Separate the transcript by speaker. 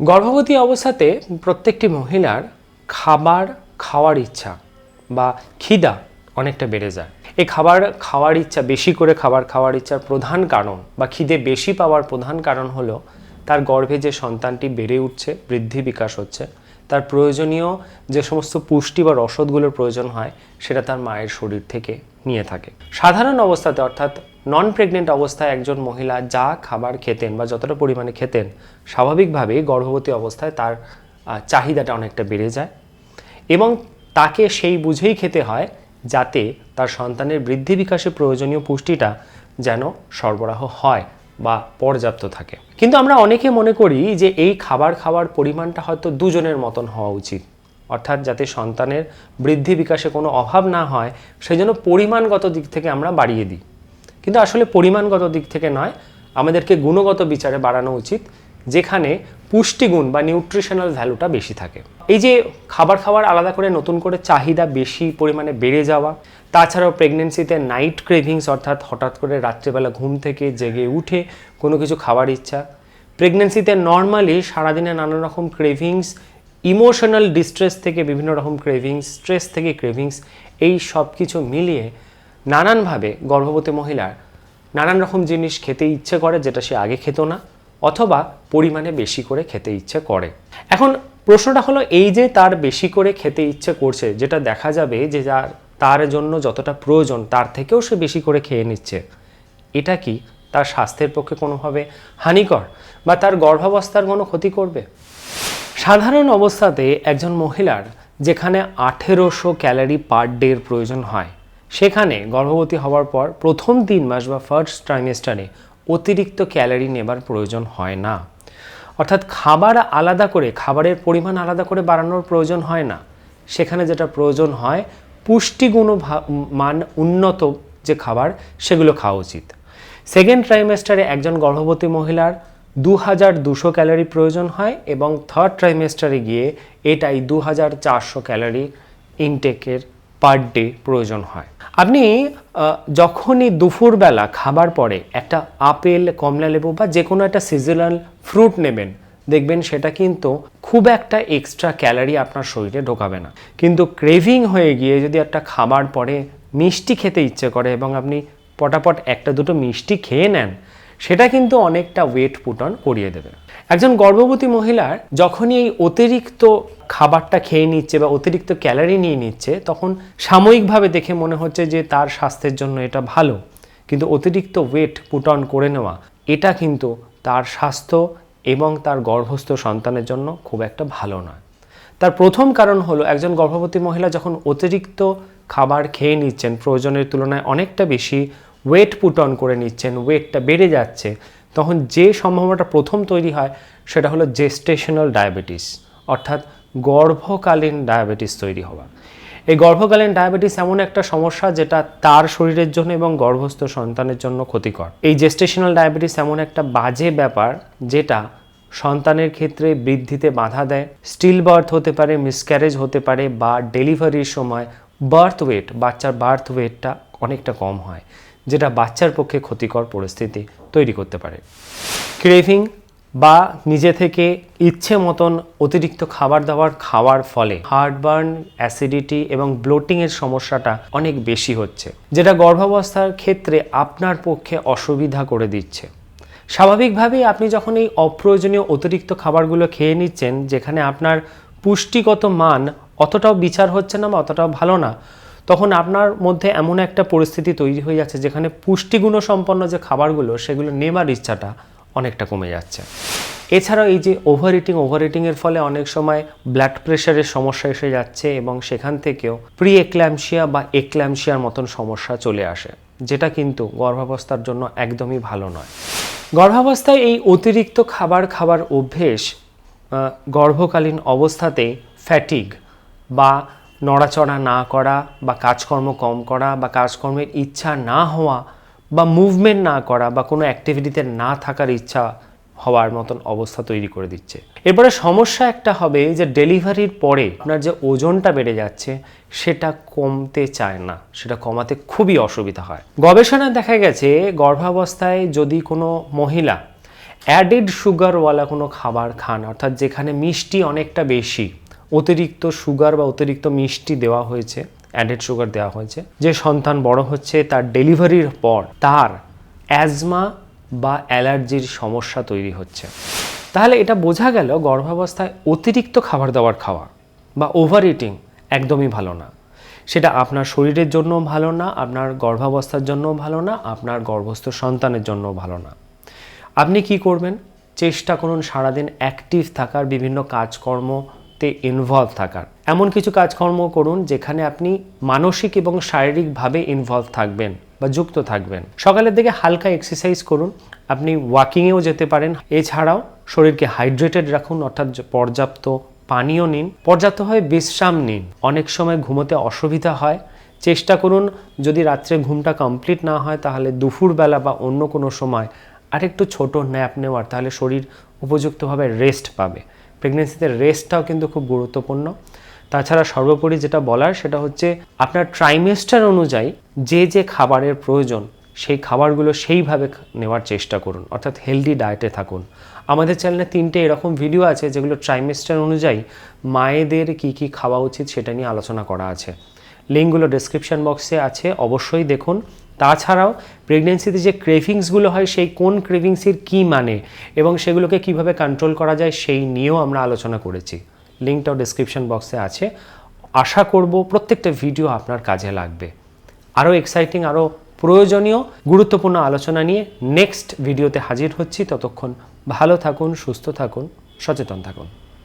Speaker 1: গর্ভবতী অবস্থাতে প্রত্যেকটি মহিলার খাবার খাওয়ার ইচ্ছা বা খিদা অনেকটা বেড়ে যায়। এই খাবার খাওয়ার ইচ্ছা, বেশি করে খাবার খাওয়ার ইচ্ছার প্রধান কারণ বা খিদে বেশি পাওয়ার প্রধান কারণ হলো তার গর্ভে যে সন্তানটি বেড়ে উঠছে, বৃদ্ধি বিকাশ হচ্ছে, তার প্রয়োজনীয় যে সমস্ত পুষ্টি বা রসদগুলোর প্রয়োজন হয়, সেটা তার মায়ের শরীর থেকে নিয়ে থাকে। সাধারণ অবস্থাতে অর্থাৎ নন প্রেগনেন্ট অবস্থায় একজন মহিলা যা খাবার খেতেন বা যতটা পরিমাণে খেতেন, স্বাভাবিকভাবেই গর্ভবতী অবস্থায় তার চাহিদাটা অনেকটা বেড়ে যায় এবং তাকে সেই বুঝেই খেতে হয় যাতে তার সন্তানের বৃদ্ধি বিকাশে প্রয়োজনীয় পুষ্টিটা যেন সরবরাহ হয় বা পর্যাপ্ত থাকে। কিন্তু আমরা অনেকে মনে করি যে এই খাবার খাওয়ার পরিমাণটা হয়তো দুজনের মতন হওয়া উচিত। অর্থাৎ যাতে সন্তানের বৃদ্ধি বিকাশে কোনো অভাব না হয় সেই জন্য পরিমাণগত দিক থেকে আমরা বাড়িয়ে দিই। কিন্তু আসলে পরিমাণগত দিক থেকে নয়, আমাদেরকে গুণগত বিচারে বাড়ানো উচিত, যেখানে পুষ্টিগুণ বা নিউট্রিশনাল ভ্যালুটা বেশি থাকে। এই যে খাবার খাওয়ার আলাদা করে নতুন করে চাহিদা বেশি পরিমাণে বেড়ে যাওয়া, তাছাড়াও প্রেগনেন্সিতে নাইট ক্রেভিংস অর্থাৎ হঠাৎ করে রাত্রেবেলা ঘুম থেকে জেগে উঠে কোনো কিছু খাবার ইচ্ছা প্রেগনেন্সিতে নর্মালি সারাদিনে নানা রকম ক্রেভিংস ইমোশনাল ডিস্ট্রেস থেকে বিভিন্ন রকম ক্রেভিংস স্ট্রেস থেকে ক্রেভিংস এই সব কিছু মিলিয়ে নানানভাবে গর্ভবতী মহিলার নানান রকম জিনিস খেতে ইচ্ছে করে, যেটা সে আগে খেত না, অথবা পরিমাণে বেশি করে খেতে ইচ্ছে করে। এখন প্রশ্নটা হলো, এই যে তার বেশি করে খেতে ইচ্ছে করছে, যেটা দেখা যাবে যে যার, তার জন্য যতটা প্রয়োজন, তার থেকেও সে বেশি করে খেয়ে নিচ্ছে, এটা কি তার স্বাস্থ্যের পক্ষে কোনোভাবে হানিকর বা তার গর্ভাবস্থার কোনো ক্ষতি করবে? সাধারণ অবস্থাতে একজন মহিলার যেখানে আঠেরোশো ক্যালোরি পার ডের প্রয়োজন হয় সেখানে গর্ভবতী হওয়ার পর প্রথম তিন মাস বা ফার্স্ট ট্রাইমেস্টারে অতিরিক্ত ক্যালোরি নেবার প্রয়োজন হয় না। অর্থাৎ খাবার আলাদা করে, খাবারের পরিমাণ আলাদা করে বাড়ানোর প্রয়োজন হয় না। সেখানে যেটা প্রয়োজন হয়, পুষ্টিগুণ মান উন্নত যে খাবার, সেগুলো খাওয়া উচিত। সেকেন্ড ট্রাইমেস্টারে একজন গর্ভবতী মহিলার দু হাজার দুশো ক্যালোরি প্রয়োজন হয় এবং থার্ড ট্রাইমেস্টারে গিয়ে এটাই দু হাজার চারশো ক্যালোরি ইনটেকের পার ডে প্রয়োজন হয়। আপনি যখনই দুপুরবেলা খাবার পরে একটা আপেল, কমলা লেবু বা যে কোনো একটা সিজনাল ফ্রুট নেবেন, দেখবেন সেটা কিন্তু খুব একটা এক্সট্রা ক্যালোরি আপনার শরীরে ঢোকাবে না। কিন্তু ক্রেভিং হয়ে গিয়ে যদি একটা খাবার পরে মিষ্টি খেতে ইচ্ছে করে এবং আপনি পটাপট একটা দুটো মিষ্টি খেয়ে নেন, সেটা কিন্তু অনেকটা ওয়েট পুটন করিয়ে দেবে। একজন গর্ভবতী মহিলার যখনই এই অতিরিক্ত খাবারটা খেয়ে নিচ্ছে বা অতিরিক্ত ক্যালারি নিয়ে নিচ্ছে, তখন সাময়িকভাবে দেখে মনে হচ্ছে যে তার স্বাস্থ্যের জন্য এটা ভালো। কিন্তু অতিরিক্ত ওয়েট পুট অন করে নেওয়া, এটা কিন্তু তার স্বাস্থ্য এবং তার গর্ভস্থ সন্তানের জন্য খুব একটা ভালো নয়। তার প্রথম কারণ হলো, একজন গর্ভবতী মহিলা যখন অতিরিক্ত খাবার খেয়ে নিচ্ছেন, প্রয়োজনের তুলনায় অনেকটা বেশি ওয়েট পুট অন করে নিচ্ছেন ওয়েটটা বেড়ে যাচ্ছে তখন যে সম্ভাবনাটা প্রথম তৈরি হয়, সেটা হলো জেস্টেশনাল ডায়াবেটিস অর্থাৎ গর্ভকালীন ডায়াবেটিস তৈরি হওয়া। এই গর্ভকালীন ডায়াবেটিস এমন একটা সমস্যা যেটা তার শরীরের জন্য এবং গর্ভস্থ সন্তানের জন্য ক্ষতিকর। এই জেস্টেশনাল ডায়াবেটিস এমন একটা বাজে ব্যাপার যেটা সন্তানের ক্ষেত্রে বৃদ্ধিতে বাধা দেয়। স্টিল বার্থ হতে পারে মিসক্যারেজ হতে পারে বা ডেলিভারির সময় বার্থ ওয়েট বাচ্চার বার্থ ওয়েটটা অনেকটা কম হয়। যেটা বাচ্চার পক্ষে ক্ষতিকর পরিস্থিতি তৈরি করতে পারে। ক্রেভিং বা নিজে থেকে ইচ্ছে মতন অতিরিক্ত খাবার দাবার খাওয়ার ফলে হার্টবার্ন, অ্যাসিডিটি এবং ব্লোটিংয়ের সমস্যাটা অনেক বেশি হচ্ছে, যেটা গর্ভাবস্থার ক্ষেত্রে আপনার পক্ষে অসুবিধা করে দিচ্ছে। স্বাভাবিকভাবেই আপনি যখন এই অপ্রয়োজনীয় অতিরিক্ত খাবারগুলো খেয়ে নিচ্ছেন, যেখানে আপনার পুষ্টিগত মান অতটাও বিচার হচ্ছে না বা অতটাও ভালো না তখন আপনার মধ্যে এমন একটা পরিস্থিতি তৈরি হয়ে যাচ্ছে যেখানে পুষ্টিগুণ সম্পন্ন যে খাবারগুলো, সেগুলো নেবার ইচ্ছাটা অনেকটা কমে যাচ্ছে। এছাড়াও এই যে ওভার ইটিং ওভার ইটিংয়ের ফলে অনেক সময় ব্লাড প্রেশারের সমস্যা এসে যাচ্ছে এবং সেখান থেকেও প্রি এক্ল্যামশিয়া বা এক্ল্যামশিয়ার মতন সমস্যা চলে আসে, যেটা কিন্তু গর্ভাবস্থার জন্য একদমই ভালো নয়। গর্ভাবস্থায় এই অতিরিক্ত খাবার খাবার অভ্যেস গর্ভকালীন অবস্থাতে ফ্যাটিগ বা নড়াচড়া না করা বা কাজকর্ম কম করা বা কাজকর্মের ইচ্ছা না হওয়া বা মুভমেন্ট না করা বা কোনো অ্যাক্টিভিটিতে না থাকার ইচ্ছা হওয়ার মতন অবস্থা তৈরি করে দিচ্ছে। এরপরে সমস্যা একটা হবে যে ডেলিভারির পরে আপনার যে ওজনটা বেড়ে যাচ্ছে সেটা কমতে চায় না, সেটা কমাতে খুবই অসুবিধা হয়। গবেষণায় দেখা গেছে গর্ভাবস্থায় যদি কোনো মহিলা অ্যাডেড সুগারওয়ালা কোনো খাবার খান, অর্থাৎ যেখানে মিষ্টি অনেকটা বেশি অতিরিক্ত সুগার বা অতিরিক্ত মিষ্টি দেওয়া হয়েছে অ্যাডেড সুগার দেওয়া হয়েছে। যে সন্তান বড় হচ্ছে, তার ডেলিভারির পর তার অ্যাজমা বা অ্যালার্জির সমস্যা তৈরি হচ্ছে। তাহলে এটা বোঝা গেল গর্ভাবস্থায় অতিরিক্ত খাবার দাবার খাওয়া বা ওভার ইটিং একদমই ভালো না। সেটা আপনার শরীরের জন্য ভালো না, আপনার গর্ভাবস্থার জন্য ভালো না, আপনার গর্ভস্থ সন্তানের জন্য ভালো না। আপনি কি করবেন? চেষ্টা করুন সারাদিন অ্যাক্টিভ থাকার বিভিন্ন কাজকর্মতে ইনভলভ থাকার। এমন কিছু কাজকর্ম করুন যেখানে আপনি মানসিক এবং শারীরিকভাবে ইনভলভ থাকবেন বা যুক্ত থাকবেন। সকালের দিকে হালকা এক্সারসাইজ করুন, আপনি ওয়াকিংয়েও যেতে পারেন। এছাড়াও শরীরকে হাইড্রেটেড রাখুন, অর্থাৎ পর্যাপ্ত পানীয় নিন। পর্যাপ্তভাবে বিশ্রাম নিন। অনেক সময় ঘুমোতে অসুবিধা হয়। চেষ্টা করুন যদি রাত্রে ঘুমটা কমপ্লিট না হয় তাহলে দুপুরবেলা বা অন্য কোনো সময় আরেকটু ছোট ন্যাপ নেওয়ার, তাহলে শরীর উপযুক্তভাবে রেস্ট পাবে। প্রেগনেন্সিতে রেস্টটাও কিন্তু খুব গুরুত্বপূর্ণ। তাছাড়া সর্বোপরি যেটা বলার সেটা হচ্ছে আপনার ট্রাইমেস্টার অনুযায়ী যে যে খাবারের প্রয়োজন, সেই খাবারগুলো সেইভাবে নেওয়ার চেষ্টা করুন। অর্থাৎ হেলদি ডায়েটে থাকুন। আমাদের চ্যানেলে তিনটে এরকম ভিডিও আছে যেগুলো ট্রাইমেস্টার অনুযায়ী মায়েদের কি কি খাওয়া উচিত সেটা নিয়ে আলোচনা করা আছে। লিঙ্কগুলো ডেসক্রিপশন বক্সে আছে। অবশ্যই দেখুন। তাছাড়াও প্রেগনেন্সিতে যে ক্রেভিংসগুলো হয়, সেই কোন ক্রেভিংসের কী মানে এবং সেগুলোকে কীভাবে কন্ট্রোল করা যায়, সেই নিয়েও আমরা আলোচনা করেছি। লিঙ্কটাও ডেসক্রিপশন বক্সে আছে। আশা করব প্রত্যেকটা ভিডিও আপনার কাজে লাগবে। আরও এক্সাইটিং আরও প্রয়োজনীয়, গুরুত্বপূর্ণ আলোচনা নিয়ে নেক্সট ভিডিওতে হাজির হচ্ছি। ততক্ষণ ভালো থাকুন, সুস্থ থাকুন, সচেতন থাকুন।